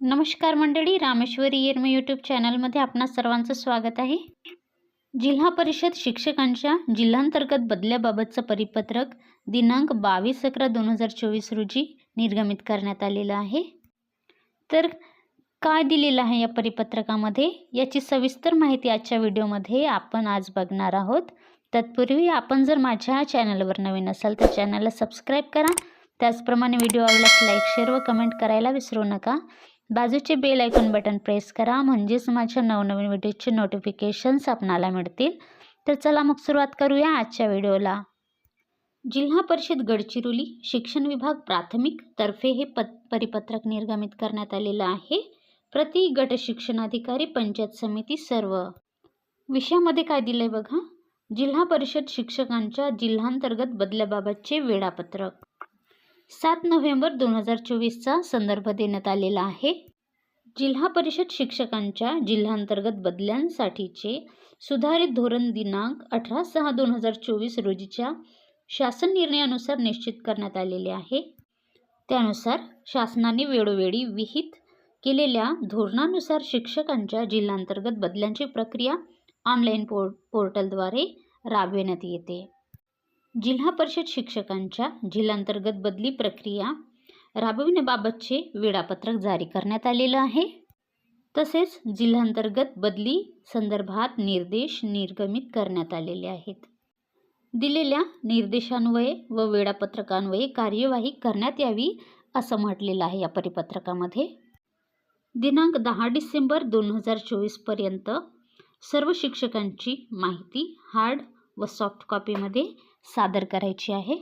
नमस्कार मंडळी रामेश्वरी येरमे यूट्यूब चॅनलमध्ये आपणा सर्वांचं स्वागत आहे. जिल्हा परिषद शिक्षकांच्या जिल्हांतर्गत बदल्याबाबतचं परिपत्रक दिनांक बावीस अकरा दोन हजार चोवीस रोजी निर्गमित करण्यात आलेलं आहे. तर काय दिलेलं आहे या परिपत्रकामध्ये? याची सविस्तर माहिती आजच्या व्हिडिओमध्ये आपण आज बघणार आहोत. तत्पूर्वी आपण जर माझ्या चॅनलवर नवीन असाल तर चॅनलला सबस्क्राईब करा. त्याचप्रमाणे व्हिडिओ आवडल्यास लाईक शेअर व कमेंट करायला विसरू नका. बाजूचे बेल आयकॉन बटन प्रेस करा. म्हणजेच माझ्या नवनवीन व्हिडिओचे नोटिफिकेशन्स आपणाला मिळतील. तर चला मग सुरुवात करूया आजच्या व्हिडिओला जिल्हा परिषद गडचिरोली शिक्षण विभाग प्राथमिक तर्फे हे पत परिपत्रक निर्गमित करण्यात आलेलं आहे. प्रति गट शिक्षणाधिकारी पंचायत समिती सर्व. विषयामध्ये काय दिलं आहे बघा? जिल्हा परिषद शिक्षकांच्या जिल्हांतर्गत बदल्याबाबतचे वेळापत्रक. सात नोव्हेंबर दोन हजार चोवीसचा संदर्भ देण्यात आलेला आहे. जिल्हा परिषद शिक्षकांच्या जिल्हांतर्गत बदल्यांसाठीचे सुधारित धोरण दिनांक अठरा सहा दोन हजार चोवीस रोजीच्या शासन निर्णयानुसार निश्चित करण्यात आलेले आहे. त्यानुसार शासनाने वेळोवेळी विहित केलेल्या धोरणानुसार शिक्षकांच्या जिल्हांतर्गत बदल्यांची प्रक्रिया ऑनलाईन पो पोर्टलद्वारे राबविण्यात येते. जिल्हा परिषद शिक्षकांच्या जिल्हांतर्गत बदली प्रक्रिया राबविण्याबाबतचे वेळापत्रक जारी करण्यात आलेलं आहे. तसेच जिल्हांतर्गत बदली संदर्भात निर्देश निर्गमित करण्यात आलेले आहेत. दिलेल्या निर्देशान्वये व वेळापत्रकान्वये कार्यवाही करण्यात यावी असं म्हटलेलं आहे या परिपत्रकामध्ये. दिनांक दहा डिसेंबर दोन हजार चोवीसपर्यंत सर्व शिक्षकांची माहिती हार्ड व सॉफ्ट कॉपीमध्ये सादर करायची आहे.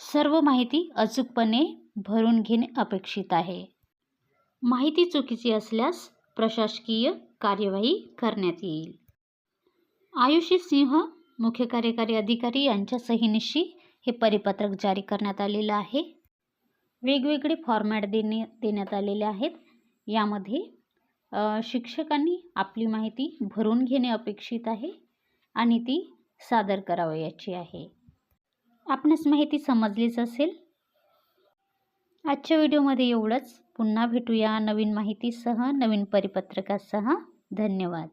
सर्व माहिती अचूकपणे भरून घेणे अपेक्षित आहे. माहिती चुकीची असल्यास प्रशासकीय कार्यवाही करण्यात येईल. आयुषी सिंह मुख्य कार्यकारी अधिकारी यांच्या सहीनिशी हे परिपत्रक जारी करण्यात आलेलं आहे. वेगवेगळे फॉर्मॅट देणे देण्यात आलेले आहेत. यामध्ये शिक्षकांनी आपली माहिती भरून घेणे अपेक्षित आहे आणि ती सादर करावयाची आहे. आपणास माहिती समजलीच असेल? आजच्या व्हिडिओमध्ये एवढंच. पुन्हा भेटूया नवीन माहितीसह नवीन परिपत्रकासह. धन्यवाद.